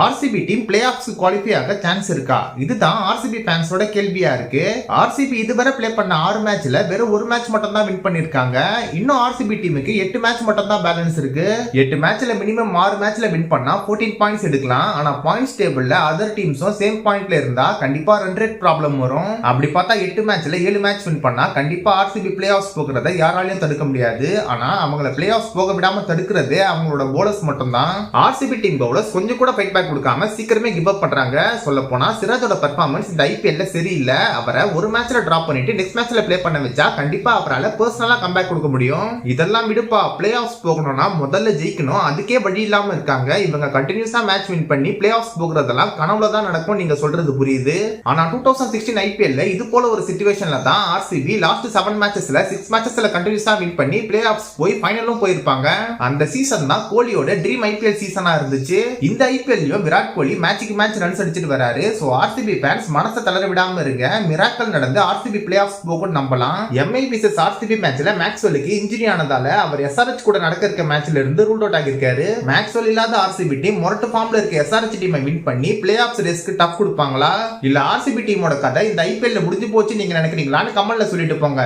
RCB team play of qualify ஆக chance இருக்கா? இதுதான் ஆர்சிபி ஃபேன்ஸோட கேள்வியா இருக்கு. ஆர்சிபி இதுவரை ப்ளே பண்ண ஆறு மேட்ச்ல வெறும் ஒரு மேட்ச் மட்டும் தான் வின் பண்ணிருக்காங்க. இன்னும் ஆர்சிபி டீமுக்கு எட்டு மேட்ச் மட்டும் தான் பேலன்ஸ் இருக்கு. எட்டு மேட்ச்ல மினிமம் ஆறு மேட்ச்ல வின் பண்ணா 14 பாயிண்ட்ஸ் எடுக்கலாம். ஆனா பாயிண்ட்ஸ் டேபிள்ல அதர் டீம்ஸும் சேம் பாயிண்ட்ல இருந்தா கண்டிப்பா ரன் ரேட் ப்ராப்ளம் வரும். அப்படி பார்த்தா எட்டு மேட்ச்ல ஏழு மேட்ச் வின் பண்ணா கண்டிப்பா ஆர்சிபி பிளே ஆஃப்ஸ் போகிறத யாராலையும் தடுக்க முடியாது. ஆனா அவங்கள பிளே ஆஃப்ஸ் போக விடாம தடுக்கிறது அவங்களோட போலர்ஸ் மட்டும் தான் ஆர்சிபி டீம் பவுலர்ஸ் கொஞ்சம் கூட ஃபைட் பேக் கொடுக்காம சீக்கிரமே கிவ் அப் பண்றாங்க. சொல்ல போனா சிராஜோட பர்ஃபார்மன்ஸ் இந்த ஐபிஎல்ல சரியில்லை. அவரை ஒரு மேட்ச்ல டிராப் பண்ணிட்டு நெக்ஸ்ட் மேட்ச்ல பிளே பண்ண வச்சா கண்டிப்பா அவரால பர்சனலா கம்பேக் கொடுக்க முடியும். இதெல்லாம் விடுப்பா. பிளே ஆஃப்ஸ் போகணும்னா முதல்ல ஜெயிக்கணும். அதுக்கே வழி இல்லாம இருக்காங்க. இவங்க கண்டினியூஸா மேட்ச் வின் பண்ணி பிளே ஆஃப்ஸ் போகிறதெல்லாம் கனவுல தான் நடக்கும். நீங்க சொல்றது புரியுது. ஆனா டூ தௌசண்ட் சிக்ஸ்டீன் ஐபிஎல்ல இது போல ஒரு சுச்சுவேஷன்ல தான் ஆர்சிபி லாஸ்ட் செவன் மேட்சஸ்ல சிக்ஸ் மேட்சஸ்ல கண்டினியூஸா வின் பண்ணி பிளே ஆஃப்ஸ் போய் ஃபைனலும் போயிருப்பாங்க. அந்த சீசன் தான் கோலியோட ட்ரீம் ஐபிஎல் சீசனா இருந்துச்சு. இந்த ஐபிஎல்லையும் விராட் கோலி மேட்சுக்கு மேட்ச் ரன்ஸ் அடிச்சிட்டு வராரு. ஸோ ஆர்சிபி ஃபேன்ஸ் மனசை தளர விடாம இருங்க. மிராக்கல் நடந்து ஆர்சிபி பிளே ஆஃப் போகும் நம்பலாம். எம்ஐ விசஸ் ஆர்சிபி மேட்ச்ல மேக்ஸ்வெலுக்கு இன்ஜுரி ஆனதால அவர் எஸ்ஆர்எச் கூட நடக்க இருக்க மேட்ச்ல இருந்து ரூல் அவுட் ஆகியிருக்காரு. மேக்ஸ்வெல் இல்லாத ஆர்சிபி டீம் மொரட்டு ஃபார்ம்ல இருக்க எஸ்ஆர்எச் டீமை வின் பண்ணி பிளே ஆஃப் ரேஸ்க்கு டஃப் கொடுப்பாங்களா? இல்ல ஆர்சிபி டீமோட கதை இந்த ஐபிஎல்ல முடிஞ்சு போச்சு நீங்க நினைக்கிறீங்களான்னு கமெண்ட்ல சொல்லிட்டு போங்க.